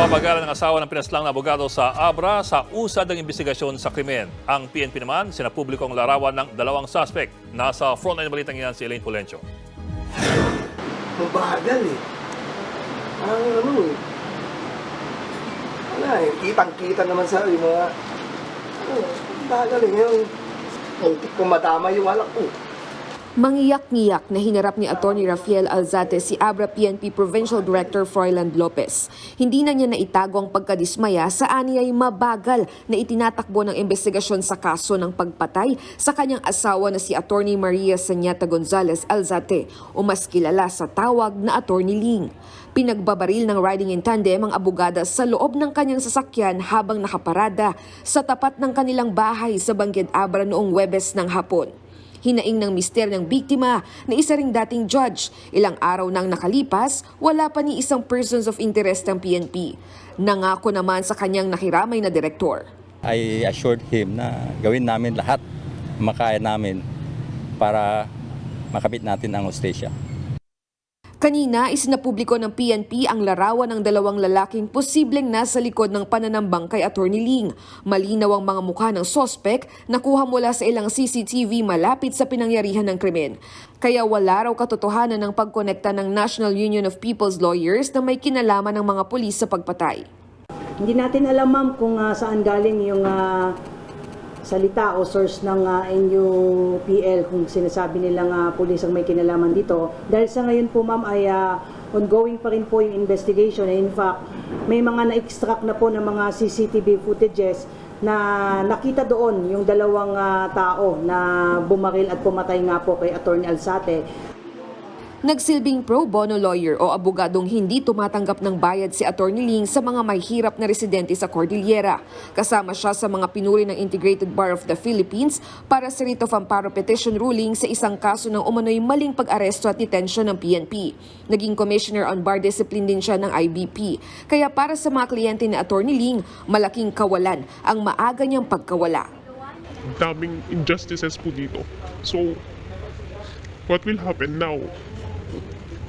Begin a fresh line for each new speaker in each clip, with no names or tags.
Babagalan ng asawa ng pinaslang na abogado sa Abra sa usad ng investigasyon sa krimen. Ang PNP naman, sinapubliko ang larawan ng dalawang suspect. Nasa frontline ng balitang yan si Elaine Pulencio.
Mabagal eh. Ang ano eh. Wala eh. Kitang-kita naman sa yung mga... Ano, mabagal eh. Ngayon, muntik kong madama yung alak ko.
Mangiyak-ngiyak na hinarap ni Atty. Rafael Alzate si Abra PNP Provincial Director Froiland Lopez. Hindi na niya naitago ang pagkadismaya sa aniyay mabagal na itinatakbo ng investigasyon sa kaso ng pagpatay sa kanyang asawa na si Atty. Maria Sanyata Gonzalez Alzate o mas kilala sa tawag na Atty. Ling. Pinagbabaril ng riding in tandem ang abogada sa loob ng kanyang sasakyan habang nakaparada sa tapat ng kanilang bahay sa Bangged Abra noong Webes ng hapon. Hinaing ng mister ng biktima na isa ring dating judge. Ilang araw nang nakalipas, wala pa ni isang persons of interest ng PNP. Nangako naman sa kanyang nakiramay na direktor.
I assured him na gawin namin lahat makaya namin para makabit natin ang hostesya.
Kanina, isinapubliko ng PNP ang larawan ng dalawang lalaking posibleng nasa likod ng pananambang kay Atty. Ling. Malinaw ang mga mukha ng sospek na kuha mula sa ilang CCTV malapit sa pinangyarihan ng krimen. Kaya wala raw katotohanan ng pagkonekta ng National Union of People's Lawyers na may kinalaman ng mga pulis sa pagpatay.
Hindi natin alam ma'am kung ah, saan galing yung ah, salita o source ng ah, NUPL kung sinasabi nilang uh, pulis ang may kinalaman dito. Dahil sa ngayon po ma'am ay ah, ongoing pa rin po yung investigation. In fact, may mga na-extract na po ng mga CCTV footages na nakita doon yung dalawang ah, tao na bumaril at pumatay nga po kay Attorney Alzate.
Nagsilbing pro bono lawyer o abogadong hindi tumatanggap ng bayad si Atty. Ling sa mga may hirap na residente sa Cordillera. Kasama siya sa mga pinuri ng Integrated Bar of the Philippines para sa writ of amparo petition ruling sa isang kaso ng umano'y maling pag-aresto at detention ng PNP. Naging Commissioner on Bar Discipline din siya ng IBP. Kaya para sa mga kliyente ni Atty. Ling, malaking kawalan ang maaga niyang pagkawala.
daming injustices po dito. So, what will happen now?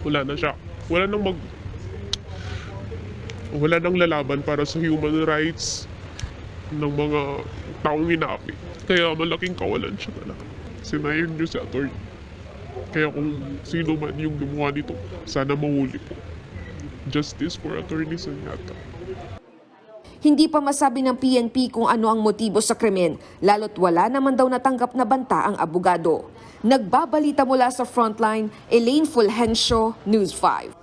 Wala na siya. Wala nang mag... Wala nang lalaban para sa human rights ng mga taong inaapi. Kaya malaking kawalan siya talaga. Sinayon niyo si attorney. Kaya kung sino man yung gumawa nito, sana mahuli po. Justice for attorney Sanyata.
Hindi pa masabi ng PNP kung ano ang motibo sa krimen, lalo't wala naman daw natanggap na banta ang abogado. Nagbabalita mula sa frontline, Elaine Fulgencio, News 5.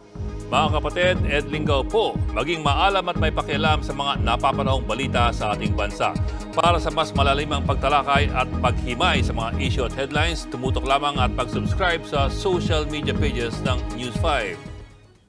Mga kapatid, Ed Linggaw po, maging maalam at may pakialam sa mga napapanahong balita sa ating bansa. Para sa mas malalimang pagtalakay at paghimay sa mga issue at headlines, tumutok lamang at pag-subscribe sa social media pages ng News 5.